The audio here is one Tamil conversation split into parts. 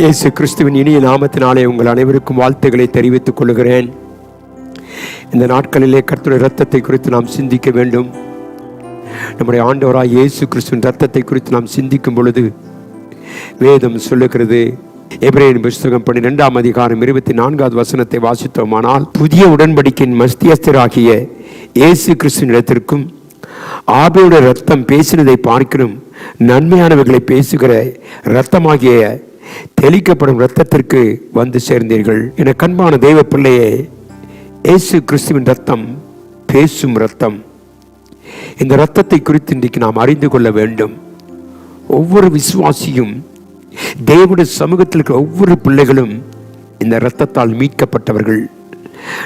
இயேசு கிறிஸ்துவின் இனிய நாமத்தினாலே உங்கள் அனைவருக்கும் வாழ்த்துக்களை தெரிவித்துக் கொள்கிறேன். இந்த நாட்களிலே கர்த்தருடைய இரத்தத்தை குறித்து நாம் சிந்திக்க வேண்டும். நம்முடைய ஆண்டவராக இயேசு கிறிஸ்துவின் இரத்தத்தை குறித்து நாம் சிந்திக்கும் பொழுது வேதம் சொல்லுகிறது. எப்ரேன் புஸ்தகம் பன்னிரெண்டாம் அதிகாரம் இருபத்தி நான்காவது வசனத்தை வாசித்தோமானால் புதிய உடன்படிக்கையின் மஸ்தியஸ்தராகிய இயேசு கிறிஸ்துவின் இடத்திற்கும் ஆபேயுடைய ரத்தம் பேசினதை பார்க்கிறோம் நன்மையானவைகளை பேசுகிற இரத்தமாகிய தெளிக்கப்படும் இரத்தத்திற்கு வந்து சேர்ந்தீர்கள். என கண்பான தெய்வ பிள்ளையே இயேசு கிறிஸ்துவின் ரத்தம் பேசும் ரத்தம் இந்த ரத்தத்தை குறித்து இன்றைக்கு நாம் அறிந்து கொள்ள வேண்டும். ஒவ்வொரு விசுவாசியும் தேவனுடைய சமூகத்தில் இருக்கிற ஒவ்வொரு பிள்ளைகளும் இந்த இரத்தத்தால் மீட்கப்பட்டவர்கள்.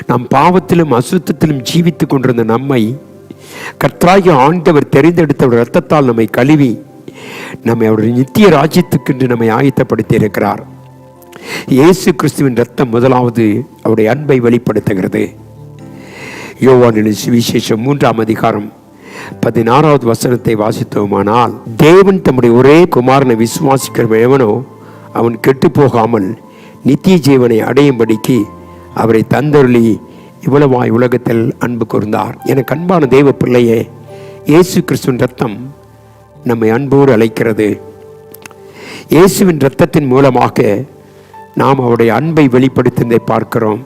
நம் பாவத்திலும் அசுத்தத்திலும் ஜீவித்துக் கொண்டிருந்த நம்மை கர்த்தராகிய ஆண்டவர் தெரிந்தெடுத்த இரத்தத்தால் நம்மை கழுவி நம்மை அவருடைய நித்திய ராஜ்யத்துக்கென்று நம்மை ஆயத்தப்படுத்தி இருக்கிறார் இயேசு கிறிஸ்துவின் ரத்தம் முதலாவது அவருடைய அன்பை வெளிப்படுத்துகிறது. யோவானின் சுவிசேஷம் மூன்றாம் அதிகாரம் பதினாறாவது வசனத்தை வாசித்தோமானால் தேவன் தம்முடைய ஒரே குமாரனை விசுவாசிக்கிற எவனோ அவன் கெட்டு போகாமல் நித்திய ஜீவனை அடையும்படிக்கு அவரை தந்தருளி இவ்வளவாய் உலகத்தில் அன்பு கூர்ந்தார். என அன்பான தெய்வ பிள்ளையே இயேசு கிறிஸ்துவின் ரத்தம் நம்மை அன்போடு அழைக்கிறது. இயேசுவின் இரத்தத்தின் மூலமாக நாம் அவருடைய அன்பை வெளிப்படுத்துவதை பார்க்கிறோம்.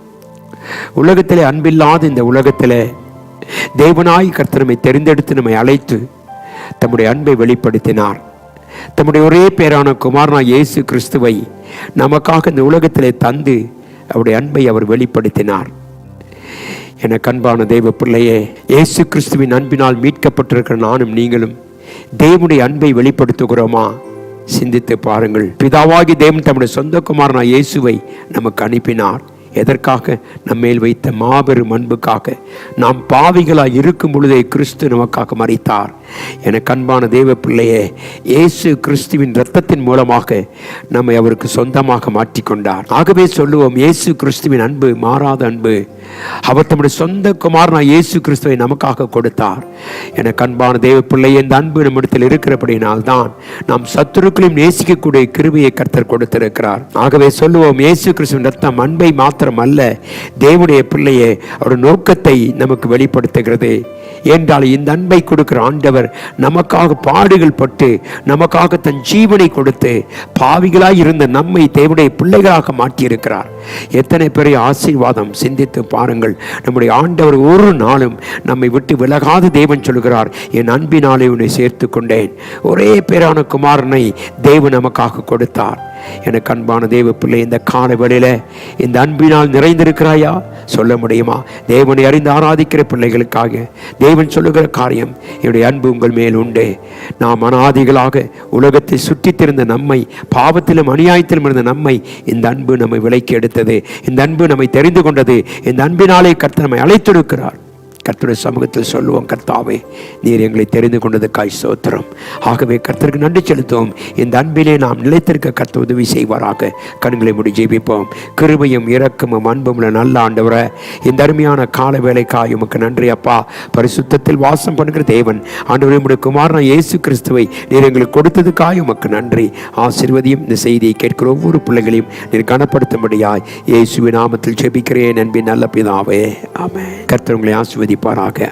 உலகத்திலே அன்பில்லாத இந்த உலகத்திலே தேவனாய் கர்த்தர் நம்மை தெரிந்தெடுத்து நம்மை அழைத்து தம்முடைய அன்பை வெளிப்படுத்தினார். தம்முடைய ஒரே பேரான குமாரனா இயேசு கிறிஸ்துவை நமக்காக இந்த உலகத்திலே தந்து அவருடைய அன்பை அவர் வெளிப்படுத்தினார். என கண்பான தெய்வ பிள்ளையே இயேசு கிறிஸ்துவின் அன்பினால் மீட்கப்பட்டிருக்கிற நானும் நீங்களும் தேவனுடைய அன்பை வெளிப்படுத்துகிறோமா? சிந்தித்து பாருங்கள். பிதாவாகி தேவன் தம்முடைய சொந்த குமாரனா இயேசுவை நமக்கு அனுப்பினார். எதற்காக? நம்மேல் வைத்த மாபெரும் அன்புக்காக. நாம் பாவிகளாக இருக்கும் பொழுதே கிறிஸ்து நமக்காக மறித்தார் என கண்பான தேவ பிள்ளையே இயேசு கிறிஸ்துவின் இரத்தத்தின் மூலமாக நம்மை அவருக்கு சொந்தமாக மாற்றிக்கொண்டார். ஆகவே சொல்லுவோம் இயேசு கிறிஸ்துவின் அன்பு மாறாத அன்பு. அவர் தம்முடைய சொந்த குமாரனா இயேசு கிறிஸ்துவை நமக்காக கொடுத்தார். என கண்பான தேவ பிள்ளையே இந்த அன்பு நம்மிடத்தில் இருக்கிறபடினால் தான் நாம் சத்துருக்களையும் நேசிக்கக்கூடிய கிருவியை கர்த்தர் கொடுத்திருக்கிறார். ஆகவே சொல்லுவோம் இயேசு கிறிஸ்துவின் ரத்தம் அன்பை மாத்திர மாத்திரம் அல்ல தேவனுடைய பிள்ளையை அவருடைய நோக்கத்தை நமக்கு வெளிப்படுத்துகிறது. என்றால் இந்த அன்பை கொடுக்கிற ஆண்டவர் நமக்காக பாடுகள் பட்டு நமக்காக தன் ஜீவனை கொடுத்து பாவிகளாய் இருந்த நம்மை தேவனுடைய பிள்ளைகளாக மாற்றியிருக்கிறார். எத்தனை பெரிய ஆசீர்வாதம் சிந்தித்து பாருங்கள். நம்முடைய ஆண்டவர் ஒரு நாளும் நம்மை விட்டு விலகாத தேவன் சொல்கிறார். என் அன்பினாலே உன்னை சேர்த்து கொண்டேன் ஒரே பேரான குமாரனை தேவன் நமக்காக கொடுத்தார். எனக்கு அன்பான தேவ பிள்ளை இந்த கால வேளையில் இந்த அன்பினால் நிறைந்திருக்கிறாயா? சொல்ல முடியுமா? தேவனை அறிந்து ஆராதிக்கிற பிள்ளைகளுக்காக தேவன் சொல்லுகிற காரியம் என்னுடைய அன்பு உங்கள் மேல் உண்டு. நாம் அனாதிகளாக உலகத்தை சுற்றித் திரிந்த நம்மை பாவத்திலும் அநியாயத்திலும் இருந்த நம்மை இந்த அன்பு நம்மை விலைக்கு எடுத்தது இந்த அன்பு நம்மை தெரிந்து கொண்டது இந்த அன்பினாலே கர்த்தர் நம்மை அழைத்தெடுக்கிறார். கர்த்தருடைய சமூகத்தில் சொல்லுவோம் கர்த்தாவே நீர் எங்களை தெரிந்து கொண்டதுக்காய் சோத்திரம் ஆகவே கர்த்தருக்கு நன்றி செலுத்துவோம். இந்த அன்பிலே நாம் நிலைத்திருக்க கர்த்த உதவி செய்வாராக. கண்களை முடி ஜெபிப்போம். கிருபையும் இரக்கமும் அன்பும் நல்ல ஆண்டவரை இந்த அருமையான கால வேலைக்காய் உமக்கு நன்றி அப்பா. பரிசுத்தத்தில் வாசம் பண்ணுகிற தேவன் ஆண்டவரே உடைய குமாரன் இயேசு கிறிஸ்துவை நீர் எங்களுக்கு கொடுத்ததுக்காய் உமக்கு நன்றி. ஆசிர்வதியும் இந்த செய்தியை கேட்கிற ஒவ்வொரு பிள்ளைகளையும் நீர் கனப்படுத்தும்படியாய் இயேசுவின் நாமத்தில் ஜெபிக்கிறேன் அன்பின் நல்ல பிதாவே. ஆமென். கர்த்தர் உங்களை पर आ गए